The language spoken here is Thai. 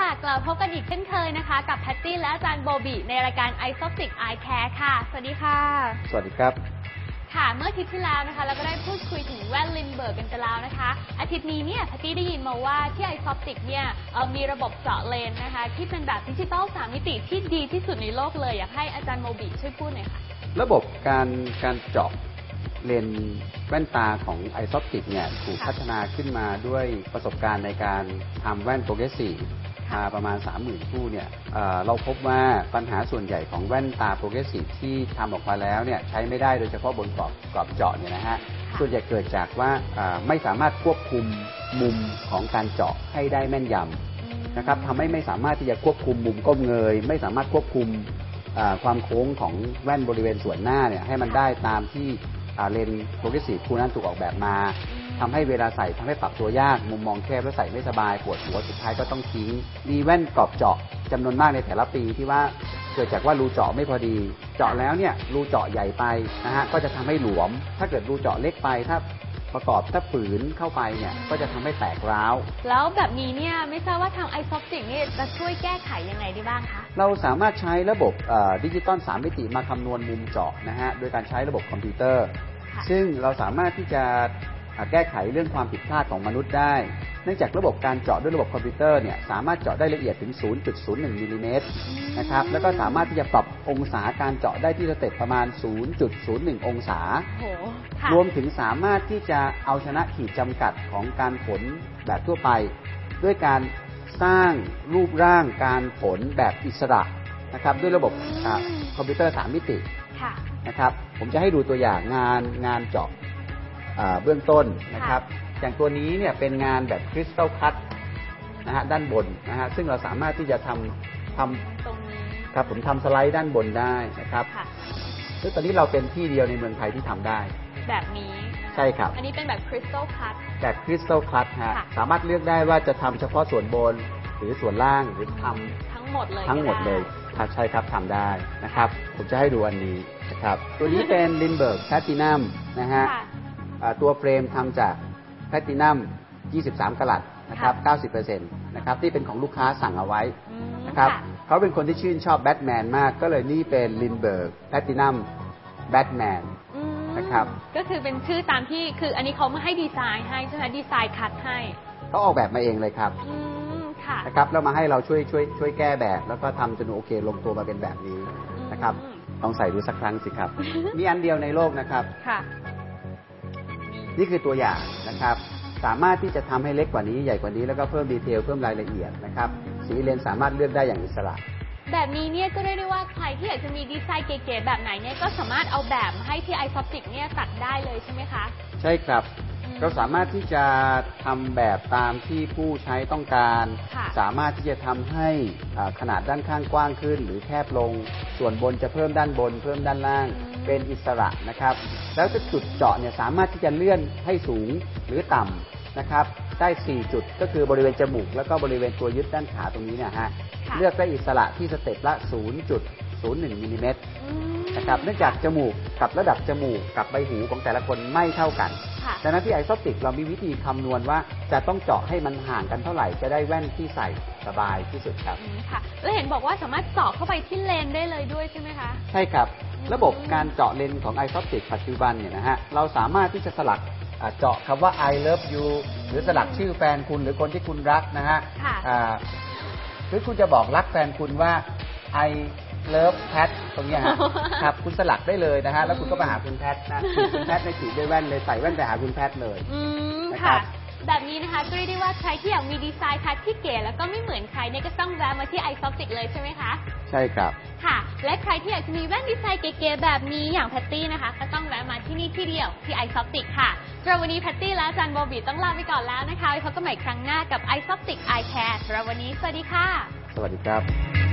มาพบกันอีกเช่นเคยนะคะ กับแพตตี้และอาจารย์โบบีในรายการ i s o p t i c Eye Care ค่ะ สวัสดีค่ะ สวัสดีครับ ค่ะ เมื่ออาทิตย์ที่แล้วนะคะ เราก็ได้พูดคุยถึงแว่นลินเบิร์กกันไปแล้วนะคะ อาทิตย์นี้เนี่ยแพตตี้ได้ยินมาว่าที่ i s o p t i c เนี่ยเอ่อมีระบบเจาะเลนนะคะ ที่เป็นแบบดิจิตอล3มิติที่ดีที่สุดในโลกเลย อยากให้อาจารย์โมบีช่วยพูดหน่อยค่ะ ระบบการการเจาะเลนส์แว่นตาของไอซอปติกเนี่ยถูกค่ะพัฒนาขึ้นมาด้วยประสบการณ์ในการทำแว่นโปรเกรสซีฟมาประมาณ 30,000 คู่เนี่ยเอ่อเราพบว่าปัญหาส่วนใหญ่ของแว่นตาโปรเกรสซีฟที่ทำออกมาแล้วเนี่ยใช้ไม่ได้โดยเฉพาะบนกรอบกรอบเจาะเนี่ยนะฮะค่ะส่วนใหญ่เกิดจากว่าอ่าไม่สามารถควบคุมมุมของการเจาะให้ได้แม่นยำ นะครับทำให้ไม่สามารถที่จะควบคุมมุมก้มเงย ไม่สามารถควบคุมอ่าความโค้งของแว่นบริเวณส่วนหน้าเนี่ยให้มันได้ตามที่อ่าเลนส์โปรเกรสซีฟคู่นั้นถูกออกแบบมา ทำให้เวลาใส่ทำให้ปรับตัวยาก มุมมองแคบแล้วใส่ไม่สบายปวดหัวสุดท้ายก็ต้องทิ้ง มีแว่นกรอบเจาะจำนวนมากในแต่ละปีที่ว่าเกิดจากว่ารูเจาะไม่พอดี เจาะแล้วเนี่ยรูเจาะใหญ่ไปนะฮะก็จะทำให้หลวม ถ้าเกิดรูเจาะเล็กไปถ้าประกอบถ้าฝืนเข้าไปเนี่ยก็จะทำให้แตกร้าว แล้วแบบนี้เนี่ยไม่ทราบว่าทาง i s o p t i c เนี่ยจะช่วยแก้ไขยังไงได้บ้างคะ เราสามารถใช้ระบบดิจิตอล3มิติมาคำนวณมุมเจาะนะฮะโดยการใช้ระบบคอมพิวเตอร์ค่ะซึ่งเราสามารถที่จะอ่า แก้ไขเรื่องความผิดพลาดของมนุษย์ได้ เนื่องจากระบบการเจาะด้วยระบบคอมพิวเตอร์เนี่ยสามารถเจาะได้ละเอียดถึง 0.01มิลลิเมตรนะครับ แล้วก็สามารถที่จะปรับองศาการเจาะได้ที่สเต็ปประมาณ 0.01 องศาโหค่ะรวมถึงสามารถที่จะเอาชนะขีดจำกัดของการผลแบบทั่วไป ด้วยการสร้างรูปร่างการผลแบบอิสระนะครับด้วยระบบอ่าคอมพิวเตอร์ 3 มิติค่ะนะครับผมจะให้ดูตัวอย่างงานงานเจาะอ่า เบื้องต้นนะครับ อย่างตัวนี้เนี่ยเป็นงานแบบคริสตัลคัตนะฮะด้านบนนะฮะซึ่งเราสามารถที่จะทำทตรงนี้ำครับผมทำสไลด์ด้านบนได้นะครับค่ะซึ่งตอนนี้เราเป็นที่เดียวในเมืองไทยที่ทำได้ แบบนี้ใช่ครับ อันนี้เป็นแบบคริสตัลคัตแบบคริสตัลคัตฮะค่ะสามารถเลือกได้ว่าจะทำเฉพาะส่วนบนหรือส่วนล่างหรือทำทั้งหมดเลยทั้งหมดเลยก็ไครับใช่ครับทำได้นะครับ ผมจะให้ดูอันนี้นะครับ ตัวนี้เป็นลินเบิร์กแพตตินัมนะฮะค่ะอ่า ตัวเฟรมทำจากแพตตินัม 23กะลัดนะครับ 90%นะครับที่เป็นของลูกค้าสั่งเอาไว้อืมนะครับค่ะเขาเป็นคนที่ชื่นชอบแบทแมนมาก ก็เลยนี่เป็นลินเบิร์กแพตตินัมแบทแมนอืมนะครับก็คือเป็นชื่อตามที่คืออันนี้เขามาให้ดีไซน์ให้ใช่ไหมดีไซน์คัดให้เขาออกแบบมาเองเลยครับอืมค่ะนะครับแล้วมาให้เราช่วยช่วยช่วยแก้แบบ แล้วก็ทำจนโอเคลงตัวมาเป็นแบบนี้นะครับอืมลองใส่ดูสักครั้งสิครับ มีอันเดียวในโลกนะครับค่ะ นี่คือตัวอย่างนะครับ สามารถที่จะทำให้เล็กกว่านี้ใหญ่กว่านี้แล้วก็เพิ่มดีเทลเพิ่มรายละเอียดนะครับ สีเลนส์สามารถเลือกได้อย่างอิสระ แบบนี้เนี่ยก็เรียกได้ว่าใครที่อยากจะมีดีไซน์เก๋ๆแบบไหนเนี่ยก็สามารถเอาแบบมาให้ที่ i s o p t i c เนี่ยตัดได้เลยใช่ไหมคะ ใช่ครับอืมเราสามารถที่จะทำแบบตามที่ผู้ใช้ต้องการค่ะสามารถที่จะทำให้อ่าขนาดด้านข้างกว้างขึ้น หรือแคบลง ส่วนบนจะเพิ่มด้านบน เพิ่มด้านล่าง เป็นอิสระนะครับ แล้วจะจุดเจาะเนี่ยสามารถที่จะเลื่อนให้สูงหรือต่ำนะครับ ได้ 4 จุดก็คือบริเวณจมูก แล้วก็บริเวณตัวยึดด้านขาตรงนี้เนะฮะค่ะเลือกได้อิสระที่สเต็ปละ 0.01มิลลิเมตรอืมนะครับเนื่องจากจมูกกับระดับจมูกกับใบหูของแต่ละคนไม่เท่ากันค่ะดังนั้นที่ไอซอปติกเรามีวิธีคำนวณว่าจะต้องเจาะให้มันห่างกันเท่าไหร่จะได้แว่นที่ใส่ สบายที่สุดครับ อืมค่ะ แล้วเห็นบอกว่าสามารถเจาะเข้าไปที่เลนได้เลยด้วยใช่ไหมคะ ใช่ครับ ระบบการเจาะเลนส์ของไอซอปติกปัจจุบันเนี่ยนะฮะเราสามารถที่จะสลักอ่าเจาะคำว่า I love you หรือสลักชื่อแฟนคุณหรือคนที่คุณรักนะฮะค่ะ อ่าหรือคุณจะบอกรักแฟนคุณว่า I love Pat ตรงเนี้ยฮะ ครับคุณสลักได้เลยนะฮะแล้วคุณก็ไปหาคุณแพทนะคุณแพทในขีดด้วยแว่นเลยใส่แว่นไปหาคุณแพทเลย อืมนะครัค่ะ บ แบบนี้นะคะก็เรียกได้ว่าใครที่อยากมีดีไซน์คัดที่เก๋แล้วก็ไม่เหมือนใครเนี่ยก็ต้องแวะมาที่ i s o p t i c เลยใช่ไหมคะ ใช่ครับ ค่ะ และใครที่อยากจะมีแว่นดีไซน์เก๋ๆแบบนี้อย่างแพตตี้นะคะ ก็ต้องแวะมาที่นี่ที่เดียวที่ i s o p t i c ค่ะสำหรับวันนี้แพตตี้และอาจารย์โบบีต้องลาไปก่อนแล้วนะคะไว้พบกันใหม่ครั้งหน้ากับ i s o p t i c Eye Care สำหรับวันนี้สวัสดีค่ะ สวัสดีครับ